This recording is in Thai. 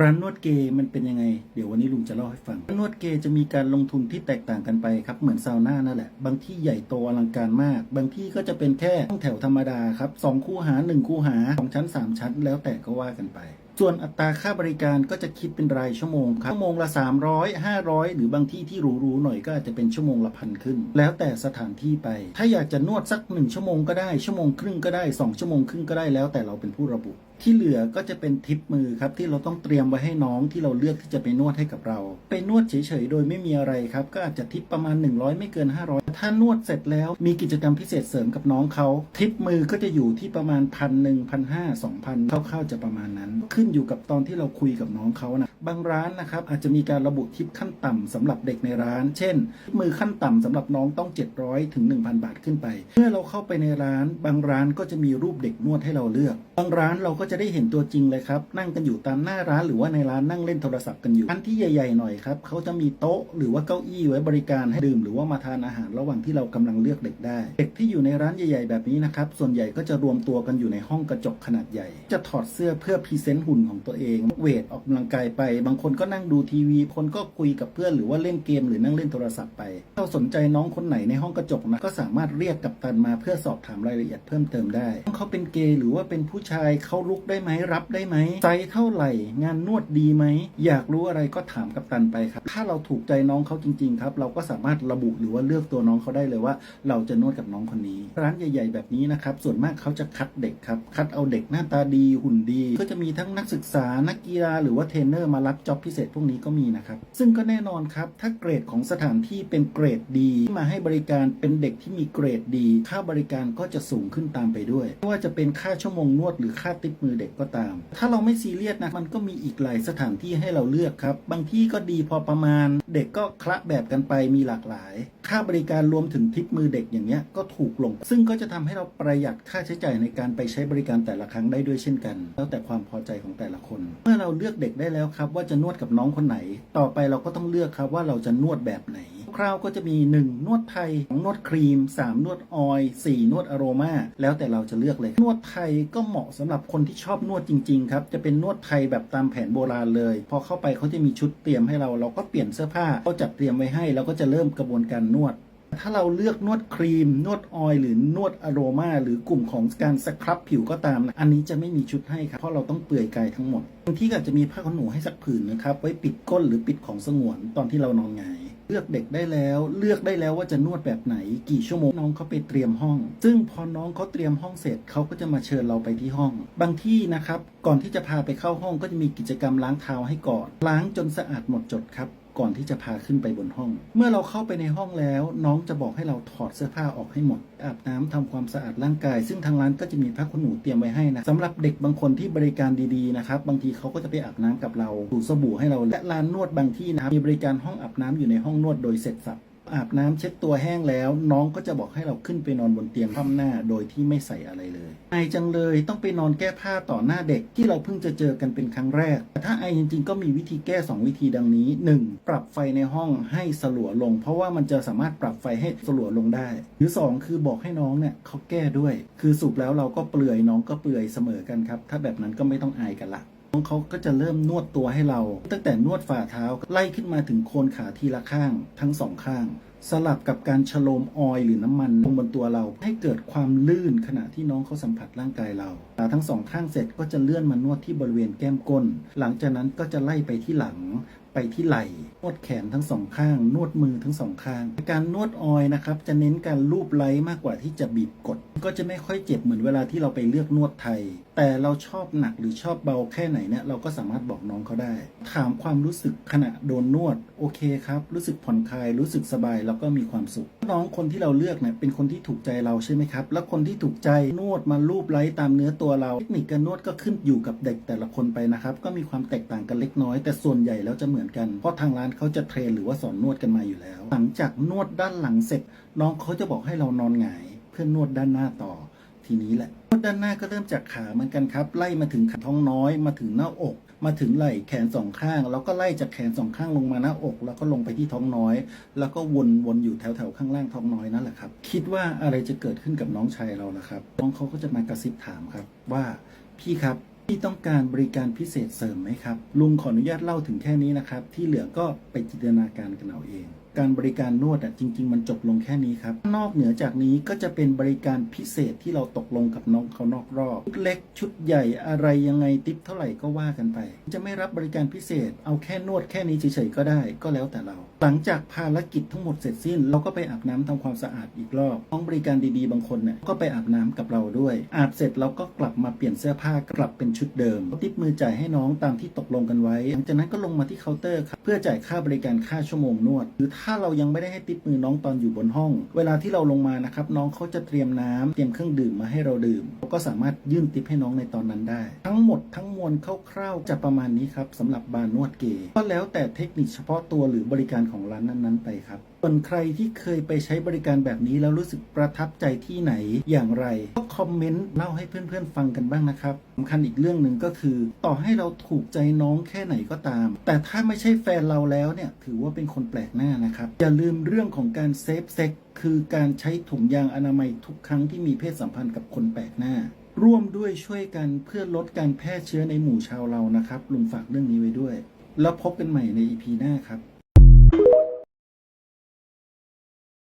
ร้านนวดเกย์มันเป็นยังไง เดี๋ยววันนี้ลุงจะเล่าให้ฟังร้านนวดเกย์จะมีการลงทุนที่แตกต่างกันไปครับ เหมือนซาวน่านั่นแหละ บางที่ใหญ่โตอลังการมาก บางที่ก็จะเป็นแค่ห้องแถวธรรมดาครับสองคู่หาหนึ่งคู่หาสองชั้นสามชั้น แล้วแต่ก็ว่ากันไป ส่วนอัตราค่าบริการก็จะคิดเป็นรายชั่วโมงครับ ชั่วโมงละ 300 500 หรือบางที่ที่หรูๆหน่อยก็อาจจะเป็นชั่วโมงละพันขึ้น แล้วแต่สถานที่ไป ถ้าอยากจะนวดสัก1ชั่วโมงก็ได้ ชั่วโมงครึ่งก็ได้ 2 ชั่วโมงครึ่งก็ได้ แล้วแต่เราเป็นผู้ระบุที่เหลือก็จะเป็นทิปมือครับที่เราต้องเตรียมไว้ให้น้องที่เราเลือกที่จะไปนวดให้กับเรา ไปนวดเฉยๆโดยไม่มีอะไรครับก็อาจจะทิปประมาณ 100 ไม่เกิน 500 ถ้านวดเสร็จแล้วมีกิจกรรมพิเศษเสริมกับน้องเขา ทิปมือก็จะอยู่ที่ประมาณพันหนึ่งพันห้าสองพันคร่าวๆจะประมาณนั้น ขึ้นอยู่กับตอนที่เราคุยกับน้องเขานะ บางร้านนะครับอาจจะมีการระบุทิปขั้นต่ำสำหรับเด็กในร้าน เช่นทิปมือขั้นต่ำสำหรับน้องต้อง 700ถึง1,000 บาทขึ้นไป เมื่อเราเข้าไปในร้าน บางร้านก็จะมีรูปเด็กนวดให้เราเลือก บางร้านเราก็จะได้เห็นตัวจริงเลยครับ นั่งกันอยู่ตามหน้าร้านหรือว่าในร้านนั่งเล่นโทรศัพท์กันอยู่ร้านที่ใหญ่ๆหน่อยครับเขาจะมีโต๊ะหรือว่าเก้าอี้ไว้บริการให้ดื่มหรือว่ามาทานอาหารระหว่างที่เรากำลังเลือกเด็กได้ เด็กที่อยู่ในร้านใหญ่ ๆ แบบนี้นะครับส่วนใหญ่ก็จะรวมตัวกันอยู่ในห้องกระจกขนาดใหญ่ จะถอดเสื้อเพื่อพรีเซนต์หุ่นของตัวเองเวทออกกำลังกายไปบางคนก็นั่งดูทีวี คนก็คุยกับเพื่อนหรือว่าเล่นเกมหรือนั่งเล่นโทรศัพท์ไปถ้าเราสนใจน้องคนไหนในห้องกระจกนะก็สามารถเรียกกัปตันมาเพื่อสอบถามรายละเอียดเพิ่มเติมได้เขาเป็นเกย์หรือว่าเป็นผู้ชายเขาลุกได้ไหมรับได้ไหมไซส์เท่าไหร่ งานนวดดีไหมอยากรู้อะไรก็ถามกัปตันไปครับ ถ้าเราถูกใจน้องเขาจริงๆครับ เราก็สามารถระบุหรือว่าเลือกตัวน้องเขาได้เลยว่า เราจะนวดกับน้องคนนี้ ร้านใหญ่ ๆ แบบนี้นะครับส่วนมากเขาจะคัดเด็กครับคัดเอาเด็กหน้าตาดีหุ่นดี ก็จะมีทั้งนักศึกษานักกีฬาหรือว่าเทรนเนอร์มารับจ็อบพิเศษพวกนี้ก็มีนะครับ ซึ่งก็แน่นอนครับ ถ้าเกรดของสถานที่เป็นเกรดดีที่มาให้บริการเป็นเด็กที่มีเกรดดี ค่าบริการก็จะสูงขึ้นตามไปด้วยไม่ว่าจะเป็นค่าชั่วโมงนวดหรือค่าติปมือเด็กก็ตาม ถ้าเราไม่ซีเรียสนะมันก็มีอีกหลายสถานที่ให้เราเลือกครับ บางที่ก็ดีพอประมาณ เด็กก็คละแบบกันไปมีหลากหลาย ค่าบริการรวมถึงทิปมือเด็กอย่างเงี้ยก็ถูกลง ซึ่งก็จะทำให้เราประหยัดค่าใช้จ่ายในการไปใช้บริการแต่ละครั้งได้ด้วยเช่นกัน แล้วแต่ความพอใจของแต่ละคน เมื่อเราเลือกเด็กได้แล้วครับ ว่าจะนวดกับน้องคนไหน ต่อไปเราก็ต้องเลือกครับว่าเราจะนวดแบบไหน คราวก็จะมี 1 นวดไทย2นวดครีม 3 นวดออยล์4นวดอโรมาแล้วแต่เราจะเลือกเลย นวดไทยก็เหมาะสำหรับคนที่ชอบนวดจริงๆครับจะเป็นนวดไทยแบบตามแผนโบราณเลย พอเข้าไปเขาจะมีชุดเตรียมให้เราเราก็เปลี่ยนเสื้อผ้าเขาจัดเตรียมไว้ให้เราก็จะเริ่มกระบวนการนวดถ้าเราเลือกนวดครีม นวดออยล์หรือนวดอโรมาหรือกลุ่มของการสครับผิวก็ตามนะอันนี้จะไม่มีชุดให้ครับเพราะเราต้องเปลือยกายทั้งหมดบางที่ก็อาจจะมีผ้าขนหนูให้สักผืนนะครับ ไว้ปิดก้นหรือปิดของสงวนตอนที่เรานอนหงาย เลือกเด็กได้แล้ว เลือกได้แล้วว่าจะนวดแบบไหน กี่ชั่วโมงน้องเขาไปเตรียมห้อง ซึ่งพอน้องเขาเตรียมห้องเสร็จเขาก็จะมาเชิญเราไปที่ห้อง บางที่นะครับ ก่อนที่จะพาไปเข้าห้องก็จะมีกิจกรรมล้างเท้าให้ก่อน ล้างจนสะอาดหมดจดครับ ก่อนที่จะพาขึ้นไปบนห้อง เมื่อเราเข้าไปในห้องแล้ว น้องจะบอกให้เราถอดเสื้อผ้าออกให้หมด อาบน้ำทำความสะอาดร่างกาย ซึ่งทางร้านก็จะมีผ้าขนหนูเตรียมไว้ให้นะสำหรับเด็กบางคนที่บริการดีๆนะครับบางทีเขาก็จะไปอาบน้ำกับเราถูสบู่ให้เราและร้านนวดบางที่นะมีบริการห้องอาบน้ำอยู่ในห้องนวดโดยเสร็จสับ อาบน้ำเช็ดตัวแห้งแล้ว น้องก็จะบอกให้เราขึ้นไปนอนบนเตียงคว่ำหน้าโดยที่ไม่ใส่อะไรเลยไอจังเลยต้องไปนอนแก้ผ้าต่อหน้าเด็กที่เราเพิ่งจะเจอกันเป็นครั้งแรกแต่ถ้าไอจริงๆ ก็มีวิธีแก้ 2 วิธีดังนี้ 1. ปรับไฟในห้องให้สลัวลง เพราะว่ามันจะสามารถปรับไฟให้สลัวลงได้ หรือ 2 คือบอกให้น้องเนี่ยเขาแก้ด้วย คือสุกแล้วเราก็เปลือยน้องก็เปลือยเสมอกันครับถ้าแบบนั้นก็ไม่ต้องอายกันละ เขาก็จะเริ่มนวดตัวให้เรา ตั้งแต่นวดฝ่าเท้าไล่ขึ้นมาถึงโคนขาทีละข้าง ทั้งสองข้าง สลับกับการฉโลมออยหรือน้ำมันลงบนตัวเรา ให้เกิดความลื่นขณะที่น้องเขาสัมผัสร่างกายเราขาทั้งสองข้างเสร็จก็จะเลื่อนมานวดที่บริเวณแก้มก้น หลังจากนั้นก็จะไล่ไปที่หลัง ไปที่ไหล่นวดแขนทั้งสองข้าง นวดมือทั้งสองข้าง การนวดออยนะครับจะเน้นการลูบไล้มากกว่าที่จะบีบกด ก็จะไม่ค่อยเจ็บเหมือนเวลาที่เราไปเลือกนวดไทย แต่เราชอบหนักหรือชอบเบาแค่ไหนเนี่ยเราก็สามารถบอกน้องเขาได้ ถามความรู้สึกขณะโดนนวดโอเคครับ รู้สึกผ่อนคลายรู้สึกสบายแล้วก็มีความสุข น้องคนที่เราเลือกเนี่ยเป็นคนที่ถูกใจเราใช่ไหมครับ แล้วคนที่ถูกใจนวดมาลูบไล้ตามเนื้อตัวเราเทคนิคการนวดก็ขึ้นอยู่กับเด็กแต่ละคนไปนะครับก็มีความแตกต่างกันเล็กน้อย แต่ส่วนใหญ่แล้วจะเหมือนกัน เพราะทางร้านเขาจะเทรนหรือว่าสอนนวดกันมาอยู่แล้ว หลังจากนวดด้านหลังเสร็จ น้องเขาจะบอกให้เรานอนหงาย เพื่อนวดด้านหน้าต่อ ทีนี้แหละนวดด้านหน้าก็เริ่มจากขาเหมือนกันครับ ไล่มาถึงขาท้องน้อย มาถึงหน้าอก มาถึงไหล่แขนสองข้าง แล้วก็ไล่จากแขนสองข้างลงมาหน้าอก แล้วก็ลงไปที่ท้องน้อย แล้วก็วนวนอยู่แถวแถวข้างล่างท้องน้อยนั่นแหละครับ คิดว่าอะไรจะเกิดขึ้นกับน้องชายเราล่ะครับน้องเขาก็จะมากระซิบถามครับว่าพี่ครับ ที่ต้องการบริการพิเศษเสริมไหมครับ ลุงขออนุญาตเล่าถึงแค่นี้นะครับ ที่เหลือก็ไปจินตนาการกันเอาเอง การบริการนวดอะจริง ๆ มันจบลงแค่นี้ครับ นอกเหนือจากนี้ก็จะเป็นบริการพิเศษที่เราตกลงกับน้องเขานอกรอบชุดเล็กชุดใหญ่อะไรยังไงติปเท่าไหร่ก็ว่ากันไป จะไม่รับบริการพิเศษ เอาแค่นวดแค่นี้เฉยๆก็ได้ ก็แล้วแต่เรา หลังจากภารกิจทั้งหมดเสร็จสิ้น เราก็ไปอาบน้ำทำความสะอาดอีกรอบน้องบริการดีๆบางคนเนี่ยก็ไปอาบน้ำกับเราด้วย อาบเสร็จเราก็กลับมาเปลี่ยนเสื้อผ้ากลับเป็นชุดเดิมติปมือจ่ายให้น้องตามที่ตกลงกันไว้ หลังจากนั้นก็ลงมาที่เคาน์เตอร์ครับ เพื่อจ่ายค่าบริการค่าชั่วโมงนวด หรือถ้าเรายังไม่ได้ให้ติปมือน้องตอนอยู่บนห้อง เวลาที่เราลงมานะครับน้องเขาจะเตรียมน้ำเตรียมเครื่องดื่มมาให้เราดื่มเราก็สามารถยื่นติปให้น้องในตอนนั้นได้ ทั้งหมดทั้งมวลคร่าวๆจะประมาณนี้ครับสำหรับบาร์นวดเกย์ก็แล้วแต่เทคนิคเฉพาะตัวหรือบริการของร้านนั้นๆไปครับ ส่วนใครที่เคยไปใช้บริการแบบนี้แล้วรู้สึกประทับใจที่ไหนอย่างไร ก็คอมเมนต์เล่าให้เพื่อนๆฟังกันบ้างนะครับสำคัญอีกเรื่องหนึ่งก็คือ ต่อให้เราถูกใจน้องแค่ไหนก็ตาม แต่ถ้าไม่ใช่แฟนเราแล้วเนี่ยถือว่าเป็นคนแปลกหน้านะครับ อย่าลืมเรื่องของการเซฟเซ็กคือการใช้ถุงยางอนามัยทุกครั้งที่มีเพศสัมพันธ์กับคนแปลกหน้า ร่วมด้วยช่วยกันเพื่อลดการแพร่เชื้อในหมู่ชาวเรานะครับลุงฝากเรื่องนี้ไว้ด้วย แล้วพบกันใหม่ใน EP หน้าครับ